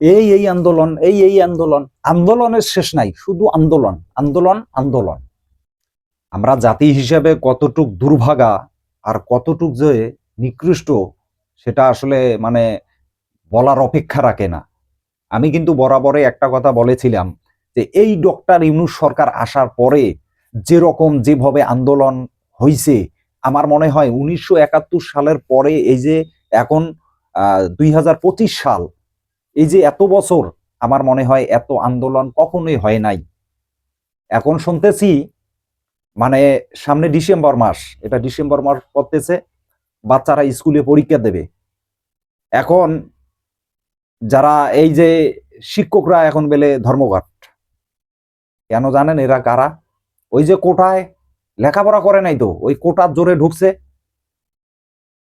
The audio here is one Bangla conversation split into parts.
এই এই আন্দোলন, এই এই আন্দোলন, আন্দোলনের শেষ নাই, শুধু আন্দোলন আন্দোলন আন্দোলন। আমরা জাতি হিসেবে কতটুক দুর্ভাগা আর কতটুক যে নিকৃষ্ট, সেটা আসলে মানে বলার অপেক্ষা রাখে না। আমি কিন্তু বরাবরে একটা কথা বলেছিলাম যে এই ডক্টর ইউনুস সরকার আসার পরে যেরকম যেভাবে আন্দোলন হয়েছে আমার মনে হয় উনিশশো একাত্তর সালের পরে এই যে এখন দুই হাজার পঁচিশ সাল এই যে এত বছর আমার মনে হয় এত আন্দোলন কখনোই হয় নাই। এখন শুনতেছি মানে সামনে ডিসেম্বর মাস, এটা ডিসেম্বর মাস পড়তেছে, বাচ্চারা স্কুলে পরীক্ষা দেবে। এখন যারা এই যে শিক্ষকরা এখন বেলে ধর্মঘট, কেন জানেন এরা কারা? ওই যে কোটায় লেখাপড়া করে নাই তো, ওই কোটার জোরে ঢুকছে।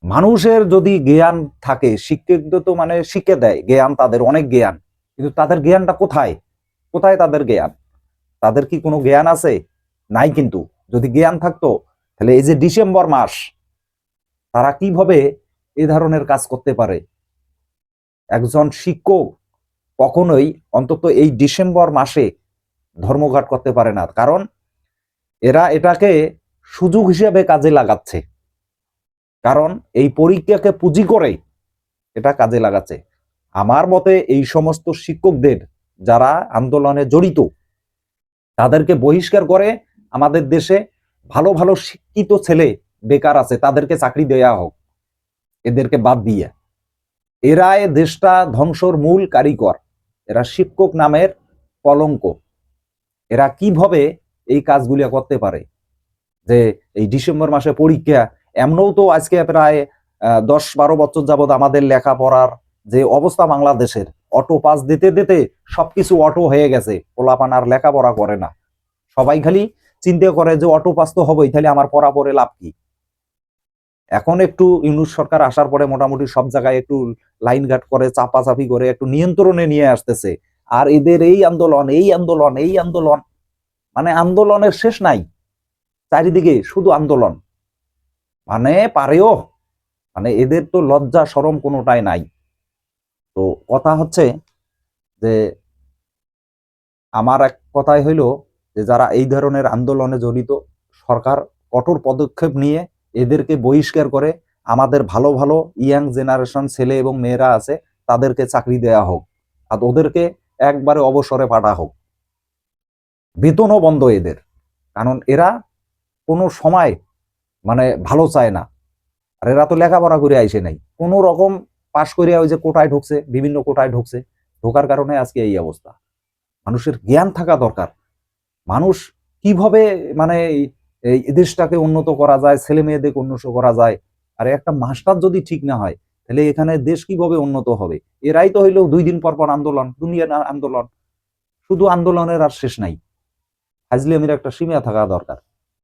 মানুষের যদি জ্ঞান থাকে শিক্ষিত তো মানে শিখে দেয়, জ্ঞান তাদের, অনেক জ্ঞান। কিন্তু তাদের জ্ঞানটা কোথায়? কোথায় তাদের জ্ঞান? তাদের কি কোনো জ্ঞান আছে? নাই কিন্তু। যদি জ্ঞান থাকতো, তাহলে এই যে ডিসেম্বর মাস, তারা কীভাবে এ ধরনের কাজ করতে পারে? একজন শিক্ষক কখনোই অন্তত এই ডিসেম্বর মাসে ধর্মঘাট করতে পারে না। কারণ এরা এটাকে সুযোগ হিসেবে কাজে লাগাচ্ছে। কারণ এই পরীক্ষাকে পুঁজি করে এটা কাজে লাগাচ্ছে। আমার মতে এই সমস্ত শিক্ষকদের যারা আন্দোলনে জড়িত, তাদেরকে বহিষ্কার করে আমাদের দেশে ভালো ভালো শিক্ষিত ছেলে বেকার আছে, তাদেরকে চাকরি দেয়া হোক, এদেরকে বাদ দিয়ে। এরা এ দেশটা ধ্বংসর মূল কারিগর। এরা শিক্ষক নামের কলঙ্ক। এরা কীভাবে এই কাজগুলি করতে পারে? যে এই ডিসেম্বর মাসে পরীক্ষা এমনও তো আজকে প্রায় দশ বারো বছর যাবত আমাদের লেখাপড়ার যে অবস্থা বাংলাদেশের, অটো পাস দিতে দিতে সবকিছু অটো হয়ে গেছে, পোলাপান আর লেখাপড়া করে না। সবাই খালি চিন্তা করে যে অটো পাস তো হবেই, তাহলে আমার পড়া পড়ে লাভ কি? এখন একটু ইউনুস সরকার আসার পরে মোটামুটি সব জায়গায় একটু লাইন ঘাট করে, চাপাচাপি করে, একটু নিয়ন্ত্রণে নিয়ে আসতেছে। আর এদের এই আন্দোলন এই আন্দোলন এই আন্দোলন মানে আন্দোলনের শেষ নাই। চারিদিকে শুধু আন্দোলন। মানে পারেও মানে এদের তো লজ্জা সরম কোনোটাই নাই। তো কথা হচ্ছে যে, আমার এক কথাই হইল যে, যারা এই ধরনের আন্দোলনে জড়িত, সরকার কঠোর পদক্ষেপ নিয়ে এদেরকে বহিষ্কার করে, আমাদের ভালো ভালো ইয়াং জেনারেশন ছেলে এবং মেয়েরা আছে, তাদেরকে চাকরি দেয়া হোক, আর ওদেরকে একবারে অবসরে পাঠা হোক। বেতনও বন্ধ এদের, কারণ এরা কোনো সময় মানে ভালো চায় না। আর এরা তো লেখাপড়া করে আইসে নাই। কোনো রকম পাশ করে ওই যে কোটায় ঢুকছে, বিভিন্ন কোটায় ঢুকছে, ঢোকার কারণে আজকে এই অবস্থা। মানুষের জ্ঞান থাকা দরকার। মানুষ কীভাবে মানে এই- দেশটাকে উন্নত করা যায়, ছেলে মেয়েদেরকে উন্নত করা যায়? আর একটা মাস্টার যদি ঠিক না হয়, তাহলে এখানে দেশ কীভাবে উন্নত হবে? এরাই তো হইল দুই দিন পর পর আন্দোলন, দুনিয়ার আন্দোলন। শুধু আন্দোলনের আর শেষ নাই। ফাজলিয়ামির একটা সীমা থাকা দরকার।